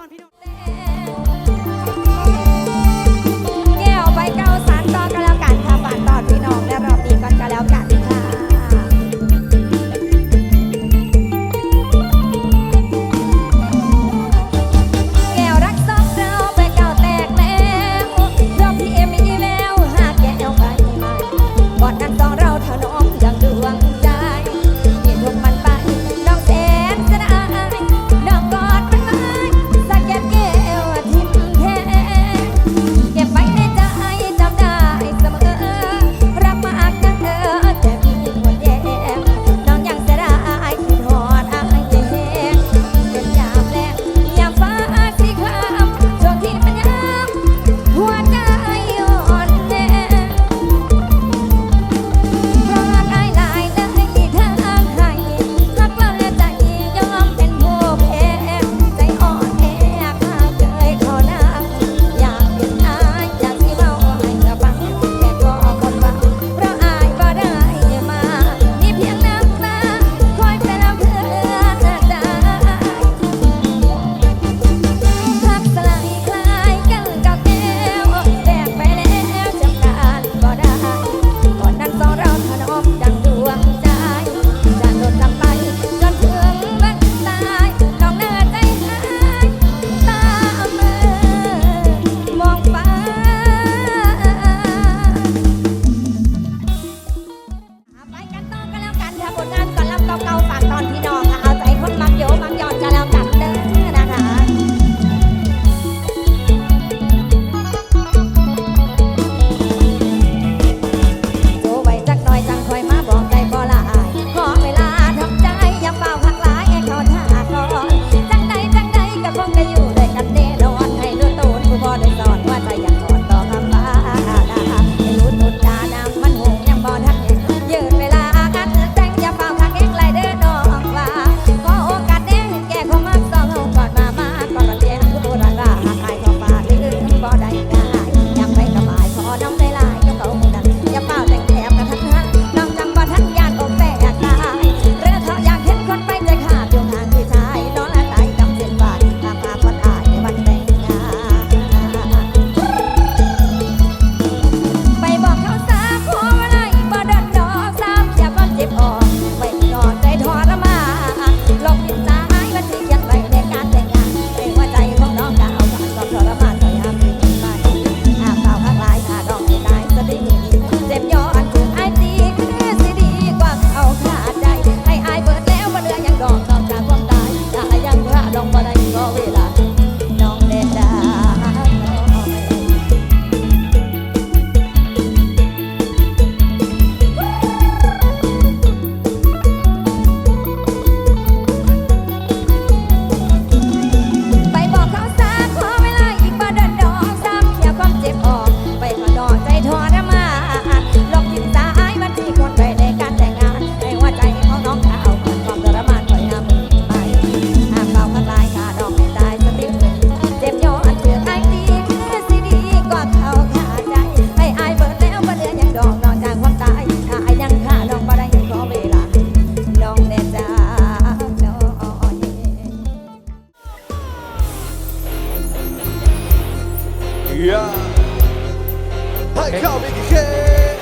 อนพี่น้อง yeah. Hi, come in here.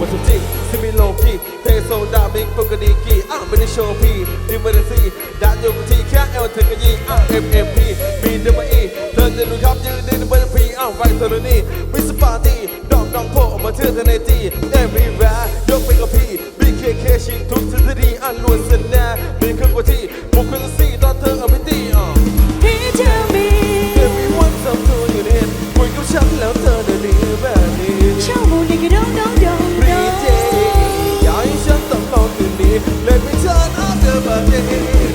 วัาถุจิกซิมิโลกีเทโซดาบิกปกดีกีอะไม่ได้โชว์พี่ดิมเบอร์ซีดานอยู่กับที่แค่เอลเทอกยีอะเอ็มเอ็มพีบีเดมอเธอจะดูครับยืนดินเบอร์พีอะไวเทอร์นี่มิสปาร์ตี้ดอกดองโผล่ออกมาเชื่อเธอในจีเอวีแวร์ยกไปกับพี่บีเคเคชินทุกทฤษฎีอะล้วนเสนแน่มีเครื่องกว่าที่บุคคลซีตอนเธอเอาไปตีอะ He tell me everyone something คุยกับฉันแล้วเธอได้นหนีแบบนี้ชาวบูนี่ก็ร้องดองดองดอง อยากให้ฉันต้องรอคืนนี้เลยไม่เชิญอาเธอแบบนี้